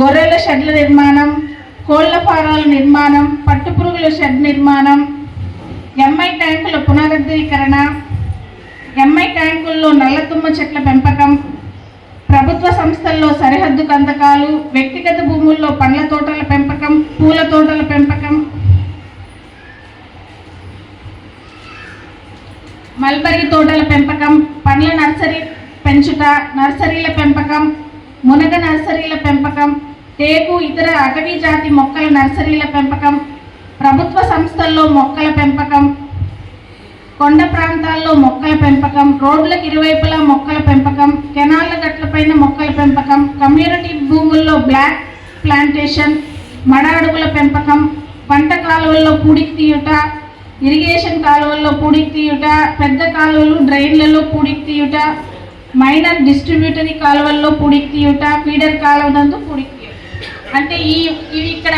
గొర్రెల షెడ్ల నిర్మాణం కోళ్ళ ఫారాల నిర్మాణం పట్టుపురుగుల షెడ్ నిర్మాణం ఎంఐ ట్యాంకుల పునరుద్ధీకరణ ఎంఐ ట్యాంకుల్లో నల్లతుమ్మ చెట్ల పెంపకం ప్రభుత్వ సంస్థల్లో సరిహద్దు కందకాలు వ్యక్తిగత భూముల్లో పండ్ల తోటల పెంపకం పూల తోటల పెంపకం. మల్బరీ తోటల పెంపకం పండ్ల నర్సరీ పెంచుట నర్సరీల పెంపకం మునగ నర్సరీల పెంపకం టేకు ఇతర అటవీ జాతి మొక్కల నర్సరీల పెంపకం ప్రభుత్వ సంస్థల్లో మొక్కల పెంపకం కొండ ప్రాంతాల్లో మొక్కల పెంపకం రోడ్లకు ఇరువైపులా మొక్కల పెంపకం కెనాళ్ళ గట్లపైన మొక్కల పెంపకం కమ్యూనిటీ భూముల్లో బ్లాక్ ప్లాంటేషన్ మడ అడుగుల పెంపకం పంట కాలువల్లో పూడికి తీయుట ఇరిగేషన్ కాలువల్లో పూడికి తీయుట పెద్ద కాలువలు డ్రైన్లలో పూడికి తీయుట మైనర్ డిస్ట్రిబ్యూటరీ కాలువల్లో పూడికి తీయుట ఫీడర్ కాలువ నందు పూడికి తీయుట అంటే ఈ ఇవి ఇక్కడ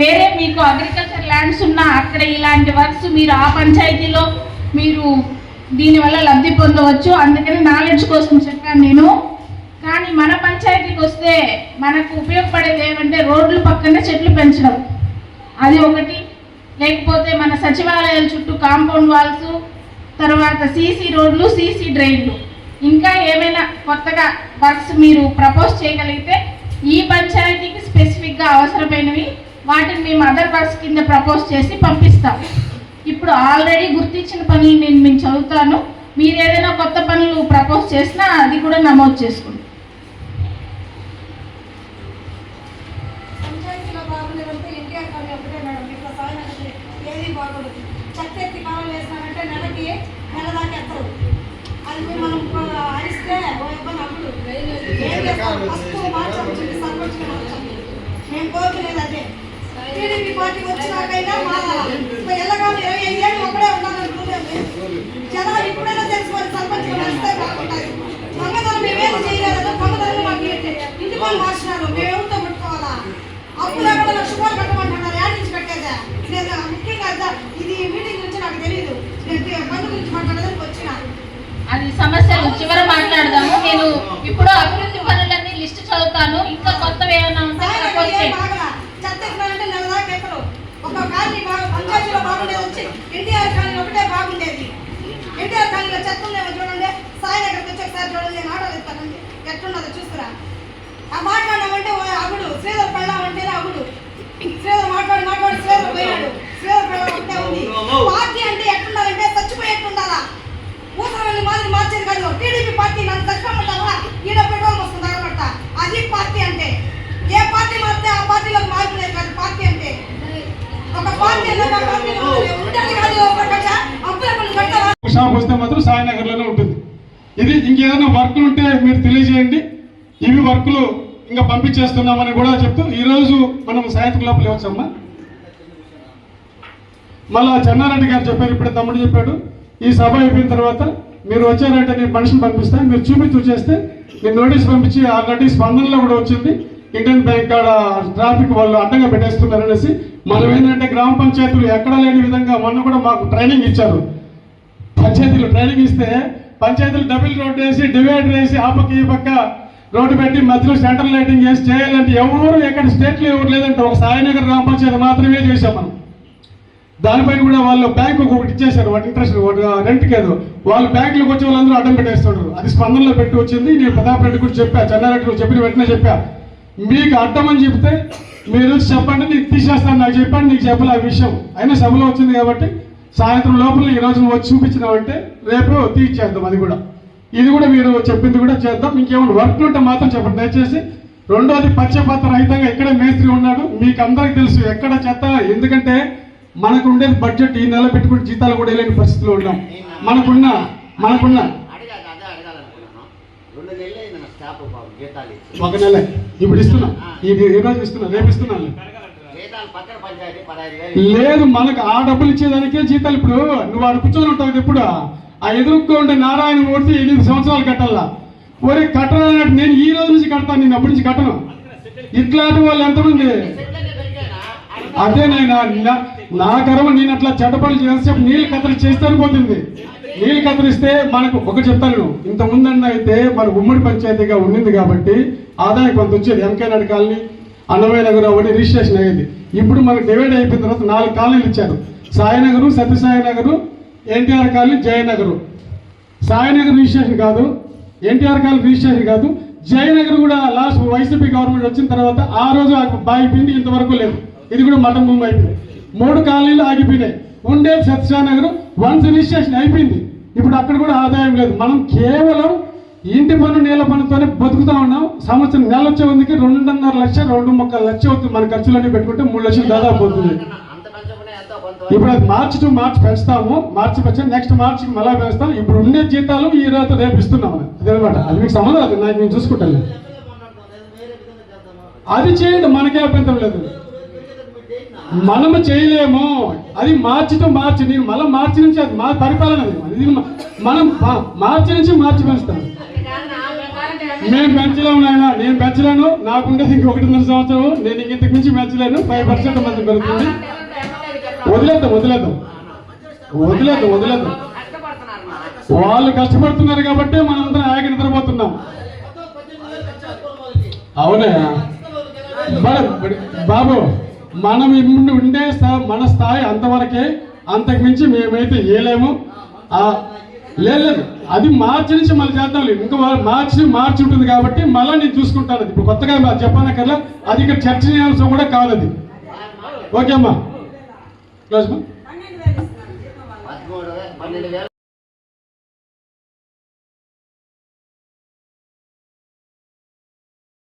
వేరే మీకు అగ్రికల్చర్ ల్యాండ్స్ ఉన్నా అక్కడ ఇలాంటి వర్క్స్ మీరు ఆ పంచాయతీలో మీరు దీనివల్ల లబ్ధి పొందవచ్చు. అందుకని నాలెడ్జ్ కోసం చెప్పాను నేను. కానీ మన పంచాయతీకి వస్తే మనకు ఉపయోగపడేది ఏమంటే రోడ్లు పక్కనే చెట్లు పెంచడం. అది ఒకటి. లేకపోతే మన సచివాలయాల చుట్టూ కాంపౌండ్ వాల్స్ తర్వాత సీసీ రోడ్లు సీసీ డ్రైన్లు ఇంకా ఏమైనా కొత్తగా వర్క్స్ మీరు ప్రపోజ్ చేయగలిగితే ఈ పంచాయతీకి స్పెసిఫిక్గా అవసరమైనవి వాటిని మేము అదర్ వర్క్స్ కింద ప్రపోజ్ చేసి పంపిస్తాం. ఇప్పుడు ఆల్రెడీ గుర్తించిన పనులు నేను మేము చదువుతాను. మీరు ఏదైనా కొత్త పనులు ప్రపోజ్ చేసినా అది కూడా నమోదు చేసుకుంటాం. చెత్త ఎత్తి కావాలి వేసినారంటే నెలకి నెల దాకా ఎత్తరు. అది మనం అరిస్తే ఓ ఇబ్బంది అప్పుడు ఏం చేస్తాం? ఫస్ట్ మార్చం చెప్పి సర్పంచ్కి మార్చం. మేము కోరుకునేది అదే. టీడీపీ పార్టీ వచ్చినాకైనా మా ఎల్లగాము ఇరవై ఐదు ఏళ్ళు ఒకడే ఉన్నారనుకునేది జనాలు ఇప్పుడైనా తెలుసుకోవాలి సర్పంచ్ వస్తే బాగుంటాయి దొంగతనం మేమేం చేయలేదు దొంగతనం మాకు? ఇంటి మార్చినారు పెట్టుకోవాలా? అప్పు లేకుండా లక్ష రూపాయలు కట్టమంటున్నారు యాడ్ నుంచి కట్టేదా నేను ముఖ్యంగా ఇది మీటింగ్ గురించి నాకు తెలియదు నేను బంధు గురించి మాట్లాడడానికి వచ్చిన. అది సమస్యలు చివర మాట్లాడదాము. నేను ఇప్పుడు అభివృద్ధి పనులన్నీ లిస్ట్ చదువుతాను. ఇంకా కొత్తవి ఏమైనా ఉంటే ఒక కాలనీ బాగా పంచాయతీలో బాగుండేది వచ్చి ఎన్టీఆర్ కాలనీ ఒకటే బాగుండేది. ఎన్టీఆర్ కాలనీలో చెత్త ఉందేమో చూడండి. సాయి దగ్గరికి వచ్చి ఒకసారి చూడండి. నేను ఆటో ఇస్తానండి ఎట్లున్నదో చూసుకురా ఆ మాట్లాడినామంటే ఓ అగుడు. శ్రీధర్ పెళ్ళాం అంటేనే అగుడు. శ్రీధర్ మాట్లాడి మాట్లాడి శ్రీధర్ పోయాడు శ్రీధర్ పెళ్ళాం ఉంది. పార్టీ అంటే టీడీపీ పార్టీ నన్ను చచ్చిపోమంటావా ఈడ పెట్రోల్ వస్తుంది అనమాట అది పార్టీ అంటే. ఏ పార్టీ మారితే ఆ పార్టీలో మార్పు లేదు కాదు పార్టీ అంటే. ఒక పార్టీ అంటే ఒక పార్టీలో ఉంటుంది కాదు షాప్ వస్తే మాత్రం సాయినగర్లోనే ఉంటుంది. ఇది ఇంకేదైనా వర్కులు ఉంటే మీరు తెలియజేయండి. ఇవి వర్క్లు ఇంకా పంపించేస్తున్నామని కూడా చెప్తూ ఈరోజు మనం సాయంత్రం లోపల ఇవ్వచ్చమ్మా మళ్ళా చెన్నారెడ్డి గారు చెప్పారు ఇప్పుడు తమ్ముడు చెప్పాడు. ఈ సభ అయిపోయిన తర్వాత మీరు వచ్చారంటే నేను మనిషిని పంపిస్తాను మీరు చూపించి చేస్తే నేను నోటీస్ పంపించి ఆల్రెడీ స్పందనలో కూడా వచ్చింది. ఇండియన్ బ్యాంక్ కాడ ట్రాఫిక్ వాళ్ళు అడ్డంగా పెట్టేస్తున్నారు అనేసి మనం ఏంటంటే గ్రామ పంచాయతీలు ఎక్కడ లేని విధంగా మొన్న కూడా మాకు ట్రైనింగ్ ఇచ్చారు. పంచాయతీలు ట్రైనింగ్ ఇస్తే పంచాయతీలు డబుల్ రోడ్ వేసి డివైడర్ వేసి ఆ పక్క ఈ పక్క రోడ్డు పెట్టి మధ్యలో సెంట్రల్ లైటింగ్ వేసి చేయాలంటే ఎవరు ఎక్కడ స్టేట్లో ఎవరు లేదంటే ఒక సాయినగర్ గ్రామ పంచాయతీ మాత్రమే చేశాం మనం. దానిపైన కూడా వాళ్ళు బ్యాంకు ఒకటి ఇచ్చేశారు. వాటి ఇంట్రెస్ట్ రెంట్ కాదు. వాళ్ళు బ్యాంకులకు వచ్చే వాళ్ళందరూ అడ్డం పెట్టేస్తున్నారు. అది స్పందనలో పెట్టి వచ్చింది. నేను ప్రతాప్ రెడ్డి కూడా చెప్పా చెన్నారెడ్డి కూడా చెప్పిన వెంటనే చెప్పా. మీకు అడ్డం అని చెప్తే మీరు చెప్పండి నీకు తీసేస్తాను. నాకు చెప్పండి నీకు చెప్పాలి ఆ విషయం. అయినా సభలో వచ్చింది కాబట్టి సాయంత్రం లోపల ఈ రోజు వచ్చి చూపించినామంటే రేపు తీర్చేద్దాం అది కూడా. ఇది కూడా మీరు చెప్పింది కూడా చేద్దాం. ఇంకేమైనా వర్క్ ఉంటే మాత్రం చెప్పండి. దయచేసి రెండోది పచ్చపత్ర రహితంగా ఇక్కడే మేస్త్రి ఉన్నాడు? మీకు అందరికి తెలుసు ఎక్కడ చెత్త? ఎందుకంటే మనకు ఉండేది బడ్జెట్ ఈ నెల పెట్టుకుని జీతాలు కూడా వెళ్ళని పరిస్థితిలో ఉన్నాం. మనకున్న మనకున్న. ఒక నెల. ఇప్పుడు ఇస్తున్నా. ఇది ఈ రోజు ఇస్తున్నా. రేపు ఇస్తున్నాను లేదు మనకు ఆ డబ్బులు ఇచ్చేదానికే జీతాలు. ఇప్పుడు నువ్వు ఆడ కూర్చొని ఉంటావు ఎప్పుడు? ఆ ఎదురుక్కో ఉండే నారాయణ మూర్తి ఎనిమిది సంవత్సరాలు కట్టాలా? ఒరే కట్టనట్టు నేను ఈ రోజు నుంచి కడతాను. నేను అప్పటి నుంచి కట్టను. ఇట్లాంటి వాళ్ళు ఎంతమంది? అదే నేను నా నా నేను అట్లా చెడ్డపనులు చేసేపు నీళ్ళు కత్తిరి చేస్తాను పోతుంది. నీళ్ళు కత్తిరిస్తే మనకు ఒక చెప్తాను ఇంత ముందన్న అయితే మన ఉమ్మడి పంచాయతీగా ఉండింది కాబట్టి ఆదాయం కొంత వచ్చేది ఎంకే కాలనీ అన్నమయ్య నగర్ అవన్నీ రిజిస్ట్రేషన్ అయ్యింది. ఇప్పుడు మనకు డివైడ్ అయిపోయిన తర్వాత నాలుగు కాలనీలు ఇచ్చారు. సాయినగరు సత్యసాయి నగరు ఎన్టీఆర్ కాలనీ జయనగరు. సాయినగర్ రిజిస్ట్రేషన్ కాదు ఎన్టీఆర్ కాలనీ రిజిస్ట్రేషన్ కాదు జయనగర్ కూడా లాస్ట్ వైసీపీ గవర్నమెంట్ వచ్చిన తర్వాత ఆ రోజు ఆగి- అయిపోయింది ఇంతవరకు లేదు. ఇది కూడా మటన్ భూమి అయిపోయింది. మూడు కాలనీలు ఆగిపోయినాయి. ఉండే సత్యసాయి వన్స్ రిజిస్ట్రేషన్ అయిపోయింది. ఇప్పుడు అక్కడ కూడా ఆదాయం లేదు. మనం కేవలం ఇంటి పన్ను నీళ్ళ పన్నుతోనే బతుకుతా ఉన్నాం. సంవత్సరం నెల వచ్చే ఉందికి రెండున్నర లక్ష రెండు ముక్కల లక్ష అవుతుంది. మన ఖర్చులన్నీ పెట్టుకుంటే మూడు లక్షలు దాదాపు అవుతుంది. ఇప్పుడు అది మార్చి టు మార్చి పెంచుతాము. మార్చి పెంచి నెక్స్ట్ మార్చికి మళ్ళా పెంచుతాం. ఇప్పుడు ఉండే జీతాలు ఈ రాత రేపు ఇస్తున్నాం అదనమాట. అది మీకు సంబంధం నాకు నేను చూసుకుంటాను. అది చేయండి మనకే అభ్యంతరం లేదు. మనము చేయలేము. అది మార్చితో మార్చి నేను మళ్ళీ మార్చి నుంచి అది మా పరిపాలన అది. మనం మార్చి నుంచి మార్చి పెంచుతాను మేము పెంచలేము నాయన. నేను పెంచలేను. నాకుండేది ఇంక ఒకటిన్నర సంవత్సరం నేను ఇంక ఇంతకు మించి పెంచలేను. ఫైవ్ పర్సెంట్ మంది పెరుగుతుంది. వదిలేద్దాం వదిలేద్దాం. వదిలేద్దాం వదిలేద్దాం. వాళ్ళు కష్టపడుతున్నారు కాబట్టి మనందరం ఆగి నిద్రపోతున్నాం. అవునా? బాబు మనం ఇమ్ముండి ఉండే మన స్థాయి అంతవరకే అంతకు మించి మేమైతే ఏలేము. ఆ, లేదు లేదు. అది మార్చి నుంచి మళ్ళీ చేద్దాం ఇంకా మార్చి మార్చి ఉంటుంది కాబట్టి మళ్ళీ నేను చూసుకుంటాను అది. ఇప్పుడు కొత్తగా చెప్పనక్కర్లా అది ఇక్కడ చర్చనీయాంశం కూడా కాదు అది. ఓకే అమ్మా. క్లోజ్